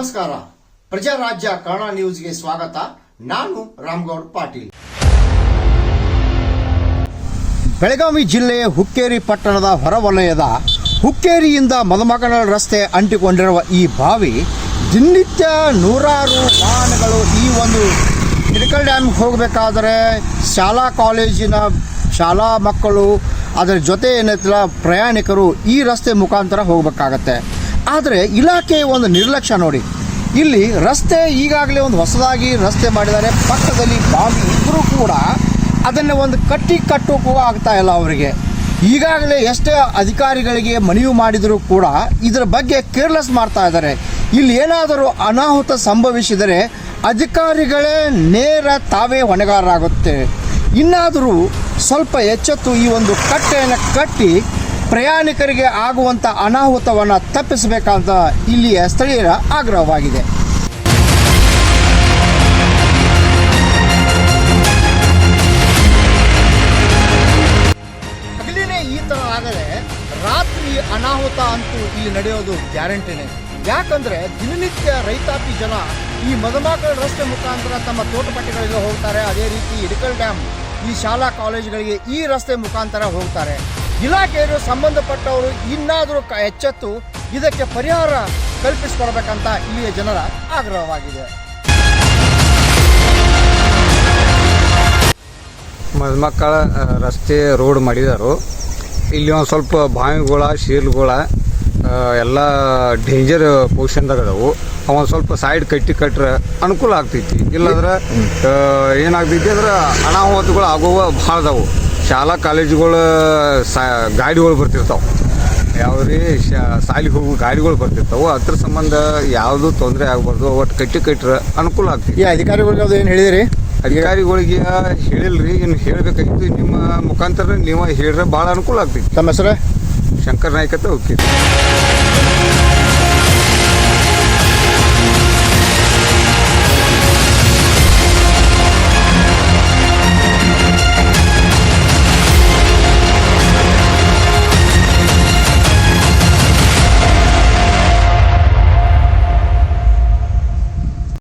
ನಮಸ್ಕಾರ. ಪ್ರಜಾರಾಜ್ಯ ಕನ್ನಡ ನ್ಯೂಸ್ಗೆ ಸ್ವಾಗತ. ನಾನು ರಾಮಗೌಡ್ ಪಾಟೀಲ್. ಬೆಳಗಾವಿ ಜಿಲ್ಲೆ ಹುಕ್ಕೇರಿ ಪಟ್ಟಣದ ಹೊರವಲಯದ ಹುಕ್ಕೇರಿಯಿಂದ ಮದುಮಗನ ರಸ್ತೆ ಅಂಟಿಕೊಂಡಿರುವ ಈ ಬಾವಿ ದಿನನಿತ್ಯ ನೂರಾರು ವಾಹನಗಳು ಈ ಒಂದು ಹಿಡಕಲ್ ಡ್ಯಾಮ್ಗೆ ಹೋಗಬೇಕಾದ್ರೆ ಶಾಲಾ ಕಾಲೇಜಿನ ಶಾಲಾ ಮಕ್ಕಳು ಅದರ ಜೊತೆ ಏನೈತಿಲ್ಲ ಪ್ರಯಾಣಿಕರು ಈ ರಸ್ತೆ ಮುಖಾಂತರ ಹೋಗಬೇಕಾಗತ್ತೆ. ಆದರೆ ಇಲಾಖೆಯ ಒಂದು ನಿರ್ಲಕ್ಷ್ಯ ನೋಡಿ. ಇಲ್ಲಿ ರಸ್ತೆ ಈಗಾಗಲೇ ಒಂದು ಹೊಸದಾಗಿ ರಸ್ತೆ ಮಾಡಿದ್ದಾರೆ. ಪಕ್ಕದಲ್ಲಿ ಬಾವಿ ಇದ್ದರೂ ಕೂಡ ಅದನ್ನು ಒಂದು ಕಟ್ಟಿ ಕಟ್ಟೋಕ್ಕೂ ಆಗ್ತಾ ಇಲ್ಲ ಅವರಿಗೆ. ಈಗಾಗಲೇ ಎಷ್ಟೇ ಅಧಿಕಾರಿಗಳಿಗೆ ಮನವಿ ಮಾಡಿದರೂ ಕೂಡ ಇದರ ಬಗ್ಗೆ ಕೇರ್ಲೆಸ್ ಮಾಡ್ತಾ ಇದ್ದಾರೆ. ಇಲ್ಲಿ ಏನಾದರೂ ಅನಾಹುತ ಸಂಭವಿಸಿದರೆ ಅಧಿಕಾರಿಗಳೇ ನೇರ ತಾವೇ ಹೊಣೆಗಾರರಾಗುತ್ತೆ. ಇನ್ನಾದರೂ ಸ್ವಲ್ಪ ಎಚ್ಚೆತ್ತು ಈ ಒಂದು ಕಟ್ಟೆಯನ್ನು ಕಟ್ಟಿ ಪ್ರಯಾಣಿಕರಿಗೆ ಆಗುವಂಥ ಅನಾಹುತವನ್ನು ತಪ್ಪಿಸಬೇಕಂತ ಇಲ್ಲಿಯ ಸ್ಥಳೀಯರ ಆಗ್ರಹವಾಗಿದೆ. ಈ ಥರ ರಾತ್ರಿ ಅನಾಹುತ ಅಂತೂ ಇಲ್ಲಿ ನಡೆಯೋದು ಗ್ಯಾರಂಟಿನೇ. ಯಾಕಂದ್ರೆ ದಿನನಿತ್ಯ ರೈತಾಪಿ ಜನ ಈ ಮದಮಾಕಳ ರಸ್ತೆ ಮುಖಾಂತರ ತಮ್ಮ ತೋಟಪಟ್ಟಿಗಳಿಗೆ ಹೋಗ್ತಾರೆ. ಅದೇ ರೀತಿ ಇಡಕಲ್ ಡ್ಯಾಮ್, ಈ ಶಾಲಾ ಕಾಲೇಜುಗಳಿಗೆ ಈ ರಸ್ತೆ ಮುಖಾಂತರ ಹೋಗ್ತಾರೆ. ಇಲಾಖೆಯರು ಸಂಬಂಧಪಟ್ಟವರು ಇನ್ನಾದರೂ ಎಚ್ಚೆತ್ತು ಇದಕ್ಕೆ ಪರಿಹಾರ ಕಲ್ಪಿಸಿಕೊಡ್ಬೇಕಂತ ಇಲ್ಲಿಯ ಜನರ ಆಗ್ರಹವಾಗಿದೆ. ಮಧುಮಕ್ಕಳ ರಸ್ತೆ ರೋಡ್ ಮಾಡಿದರು. ಇಲ್ಲಿ ಒಂದು ಸ್ವಲ್ಪ ಬಾವಿಗಳ, ಶೀಲ್ಗಳ ಎಲ್ಲ ಡೇಂಜರ್ ಪೊಸಿಷನ್ದಾಗ ಅದಾವು ಅವನ್ ಸ್ವಲ್ಪ ಸೈಡ್ ಕಟ್ಟಿ ಕಟ್ರೆ ಅನುಕೂಲ ಆಗ್ತೈತಿ. ಇಲ್ಲಾಂದ್ರೆ ಏನಾಗ್ತೈತಿ ಅಂದ್ರೆ ಅನಾಹುತಗಳು ಆಗುವ ಭಾಳ ಅದಾವು. ಶಾಲಾ ಕಾಲೇಜುಗಳು ಸಾ ಗಾಡಿಗಳು ಬರ್ತಿರ್ತಾವೆ. ಯಾವ್ರಿ ಸಾಲಿಗೆ ಹೋಗೋ ಗಾಡಿಗಳು ಬರ್ತಿರ್ತಾವೆ. ಅದ್ರ ಸಂಬಂಧ ಯಾವುದು ತೊಂದರೆ ಆಗ್ಬಾರ್ದು ಒಟ್ಟು ಕಟ್ಟಿ ಕಟ್ಟರೆ ಅನುಕೂಲ ಆಗ್ತದೆ ಈ ಅಧಿಕಾರಿಗಳಿಗೆ ಅದು ಏನು ಹೇಳಿದಿರಿ? ಅಧಿಕಾರಿಗಳಿಗೆ ಹೇಳಿಲ್ರಿ ಇನ್ನು ಹೇಳಬೇಕಾಗಿತ್ತು. ನಿಮ್ಮ ಮುಖಾಂತರ ನೀವು ಹೇಳ್ರೆ ಭಾಳ ಅನುಕೂಲ ಆಗ್ತೈತಿ. ತಮ್ಮ ಹೆಸರು? ಶಂಕರ್ ನಾಯ್ಕ ಅಂತ